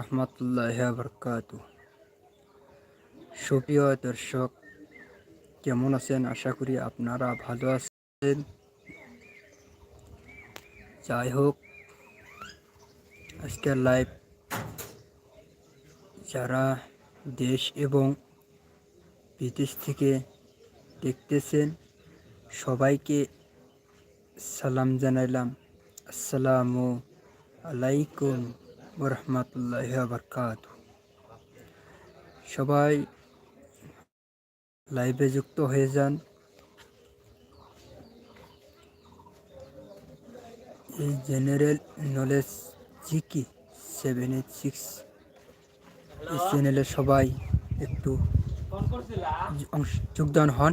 রহমতুল্লাহ বরকাত সুপ্রিয় দর্শক, কেমন আছেন? আশা করি আপনারা ভালো আছেন। যাই হোক, আজকের লাইভ যারা দেশ এবং বিদেশ থেকে দেখতেছেন, সবাইকে সালাম জানাইলাম। আসসালামু আলাইকুম। রহমতুল্লাহ বরকাত সবাই লাইভে যুক্ত হয়ে যান। এই general knowledge GK seven eight six এই চ্যানেলে সবাই একটু যোগদান হন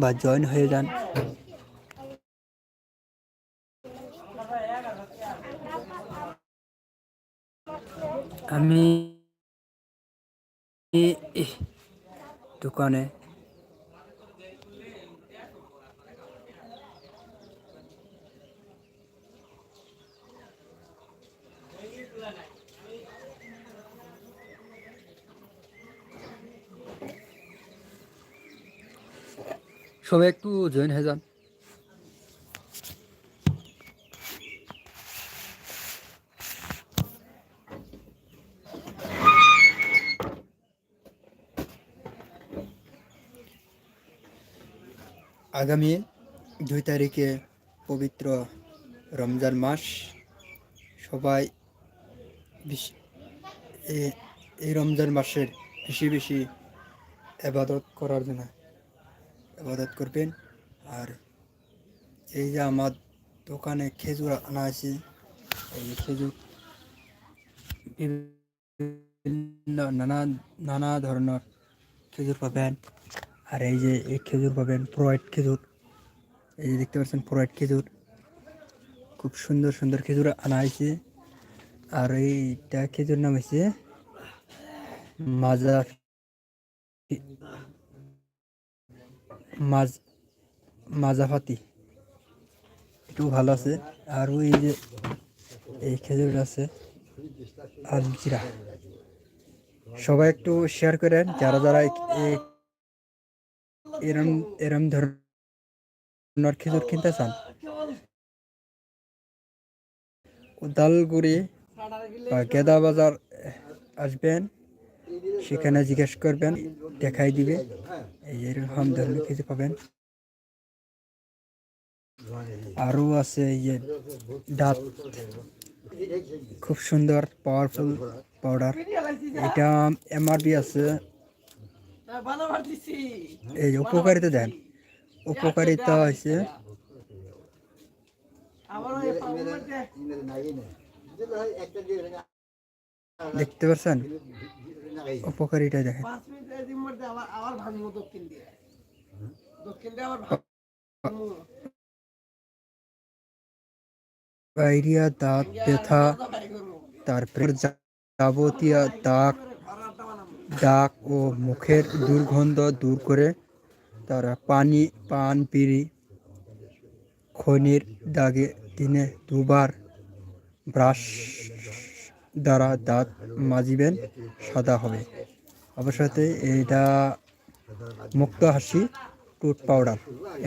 বা জয়েন হয়ে যান। আমি দোকানে সবাই একটু জয়েন হয়ে যান আগামী দুই তারিখে পবিত্র রমজান মাস। সবাই এই রমজান মাসের বেশি বেশি আবাদত করার জন্য আবাদত করবেন। আর এই যে আমার দোকানে খেজুর আনা আছে এই খেজুর নানা নানা ধরনের খেজুর পাবেন। আর এই যে এই খেজুর পাবেন, প্রোয়াইট খেজুর। এই যে দেখতে পাচ্ছেন, প্রোয়াইট খেজুর। খুব সুন্দর সুন্দর খেজুর আনা হয়েছে। আর এইটা খেজুর নাম হয়েছে মাজা মাজ, মাজাফাতি। একটু ভালো আছে। আর ওই যে এই খেজুরটা আছে, আলজিরা। সবাই একটু শেয়ার করেন, যারা যারা এরম এরম ধরনের খেজুর কিনতে চান? উদালগুড়ি বা গেদা বাজার আসবেন, সেখানে জিজ্ঞেস করবেন, দেখাই দিবে এরকম ধরনের খেজুর পাবেন। আরও আছে এই যে ডাব খুব সুন্দর পাওয়ারফুল পাউডার এটা এমআরপি আছে। এই যে উপকারিতা দেন উপকারিতা হয়েছে দেখতে পাচ্ছেন উপকারিতা দেখেন পাঁচ মিনিটের এদিন মধ্যে আবার আবার ভাঙবো দক্ষিণ দিয়ে দক্ষিণ দিয়ে আবার ভাঙবো ডায়রিয়া দাঁত ব্যথা তারপরে যা- যাবতীয় দাগ দাগ ও মুখের দুর্গন্ধ দূর করে তারা পানি, পান পিড়ি খনির দাগে দিনে দুবার ব্রাশ দ্বারা দাঁত মাজিবেন, সাদা হবে। অবশ্যই এটা মুক্ত হাসি টুথ পাউডার।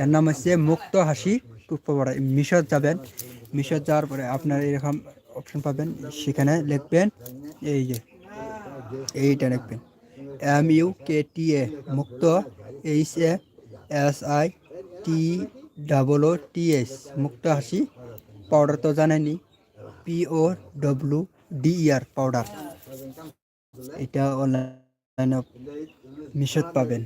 এর নাম হচ্ছে মুক্ত হাসি টুথ পাউডার। মিশর যাবেন, মিশর যাওয়ার পরে আপনার এরকম অপশন পাবেন। সেখানে লিখবেন, এই যে, এইটা লিখবেন। M U K T A মুক্ত H A S I T double O T S মুক্ত হাসি পাউডার তো জানেনি P O W D R powder এটা অনলাইনে মিশত পাবেন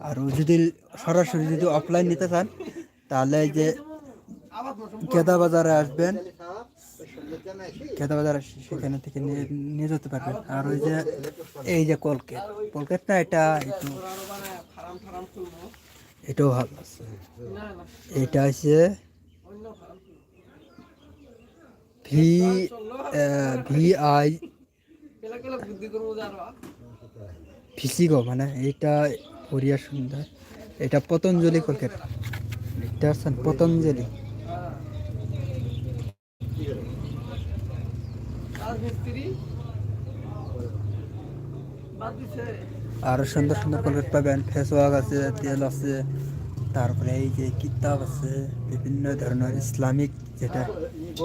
আর যদি সরাসরি যদি অফলাইন নিতে চান তাহলে যে গেদা বাজারে আসবেন গেদা বাজার সেখানে থেকে নিয়ে যেতে পারবেন। আর ওই যে, এই যে কলকেট কলকেট না এটা একটু এটাও ভালো আছে। এটা ফার্ম ভি ভি আই ফিসিগো মানে এটা কোরিয়া সুন্দর। এটা পতঞ্জলি কলকেট পাচ্ছেন পতঞ্জলি। আরও সুন্দর সুন্দর কলগেট পাবেন ফেস ওয়াশ আছে, তেল আছে, তারপরে এই যে কিতাব আছে, বিভিন্ন ধরনের ইসলামিক যেটা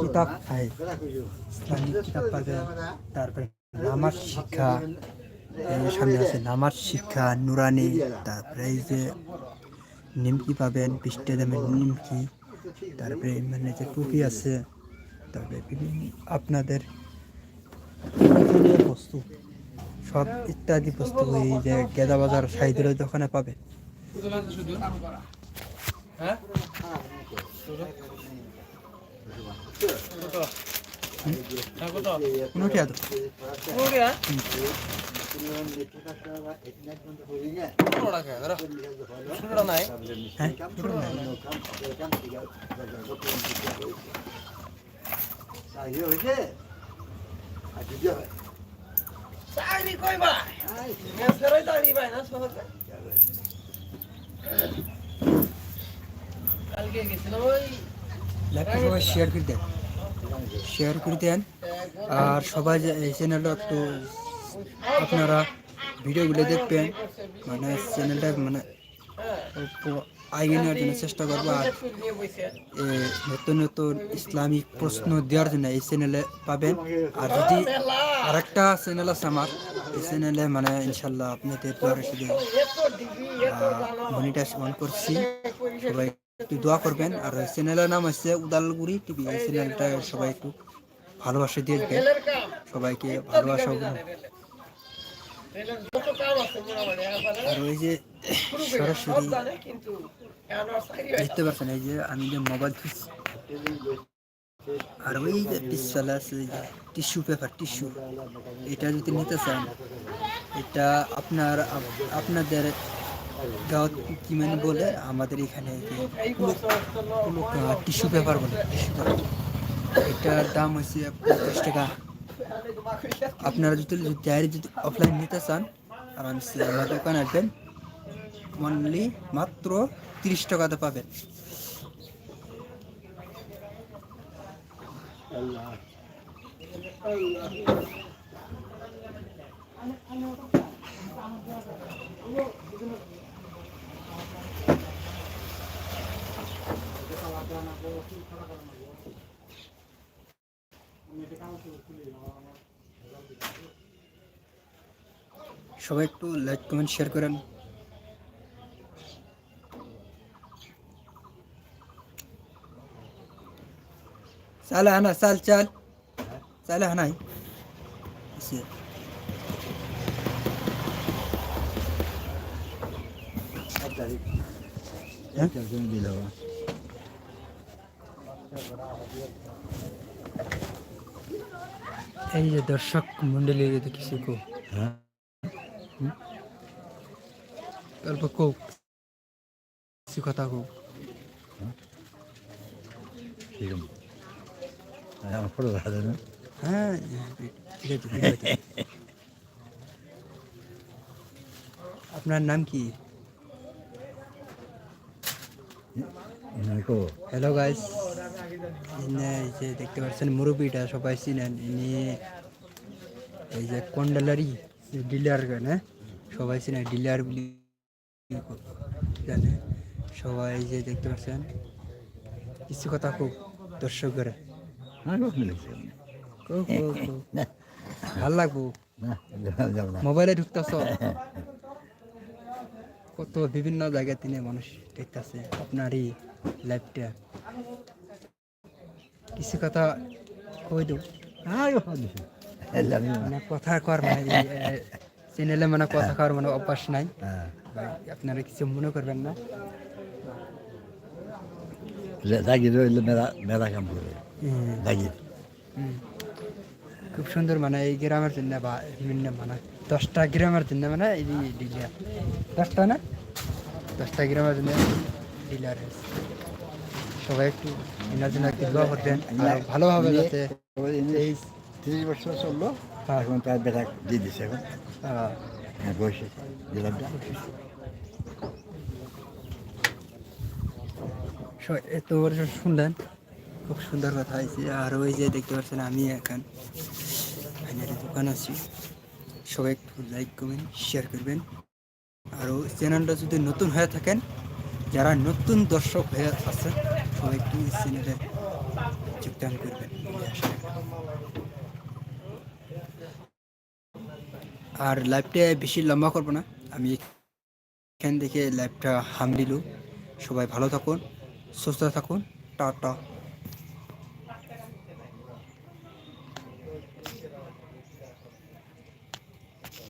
কিতাব হয় ইসলামিক কিতাব পাবেন, তারপরে নামাজ শিক্ষা সামনে আছে নামাজ শিক্ষা, নুরানি, তারপরে এই যে নিমকি পাবেন পৃষ্ঠে দামের নিমকি, তারপরে মানে যে টুপি আছে, তারপরে বিভিন্ন আপনাদের বস্তু। সব ইত্যাদি বস্তু এই যে গেদা বাজার সাইদুলের দোকানে পাবে। কোনোটি আদর হ্যাঁ চাকরি কই ভাই মেসেরই চাকরি ভাই না সহজে কালকে গেছিলাম ওই লাইভটা সবাই শেয়ার করে দেন। শেয়ার করে দেন। আর সবাই যে এই চ্যানেলটা একটু আপনারা ভিডিওগুলো দেখবেন মানে চ্যানেলটা মানে একটু আগে নেওয়ার জন্য চেষ্টা করব আর নতুন নতুন ইসলামিক প্রশ্ন দেওয়ার জন্য এই চ্যানেলে পাবেন। আর যদি আরেকটা চ্যানেল আছে আমার, এই চ্যানেলে মানে ইনশাল্লাহ আপনাদের মনিটাইজ অন করছি। সবাই একটু দোয়া করবেন। আর চ্যানেলের নাম হচ্ছে উদালগুড়ি টিভি এই চ্যানেলটা সবাই একটু ভালোবাসা দিয়ে সবাইকে ভালোবাসা আর ওই যে সরাসরি আর। দেখতে পাচ্ছেন, এই যে আমি যে মোবাইল ধুচ্ছি আর ওই যে আছে টিস্যু পেপার টিস্যু এটা যদি নিতে চান, এটা আপনার আপ- আপনাদের গাঁত কি মানে বলে আমাদের এখানে টিস্যু পেপার বলে এটার দাম হচ্ছে পঞ্চাশ টাকা আপনারা যদি ডায়েরি যদি অফলাইন নিতে চান আরামসে আমার দোকানে আসবেন অনলি মাত্র তিরিশ টাকাতে পাবেন। সবাই একটু লাইক কমেন্ট শেয়ার করেন। চাল হানা চাল চাল চাল হানাই আছে হ্যাঁ? এই যে দর্শক মন্ডলী যদি কিছু কো অল্প কো কিছু কথা কো হ্যাঁ আপনার নাম কি? হ্যালো গাইস এই যে দেখতে পাচ্ছেন মুরব্বিটা সবাই চিনেন। ইনি এই যে কন্ডালারি ডিলার হ্যাঁ সবাই চিনে ডিলার বলি জানে। সবাই যে দেখতে পাচ্ছেন। কিছু কথা খুব দর্শক করে ভালো লাগবো। মোবাইলে ঢুকতেছ? কত বিভিন্ন জায়গায় তিনি মানুষ দেখতেছে আপনারই লাইফটা। কিছু কথা কই দেব মানে কথা কর মানে চ্যানেলে মানে কথা কর মানে অভ্যাস নাই। ভাই আপনারা কিছু মনে করবেন না। মেলা মেলা কাম করে। খুব সুন্দর মানে এই গ্রামের জন্য বা মানে দশটা গ্রামের জন্য মানে এই ডিলার। দশটা না? দশটা গ্রামের জন্য ডিলার সবাই একটু এনার জন্য একটু দোয়া করবেন আর ভালোভাবে যাতে এই তিরিশ বছর চলল হ্যাঁ, এখন তার বেটা দিয়ে দিছে এখন। আহ, হ্যাঁ বসে দিলাম এত বছর শুনলেন? খুব সুন্দর কথা হয়েছে। আর ওই যে দেখতে পাচ্ছেন, আমি এখন ফাইনালি দোকান আছি। সবাই একটু লাইক করবেন শেয়ার করবেন। আরও চ্যানেলটা যদি নতুন হয়ে থাকেন, যারা নতুন দর্শক হয়ে আছেন, সবাই একটু চ্যানেলে যোগদান করবেন। আর লাইভটা বেশি লম্বা করব না। আমি এখান থেকে লাইভটা হাম দিল সবাই ভালো থাকুন, সুস্থ থাকুন। টাটা।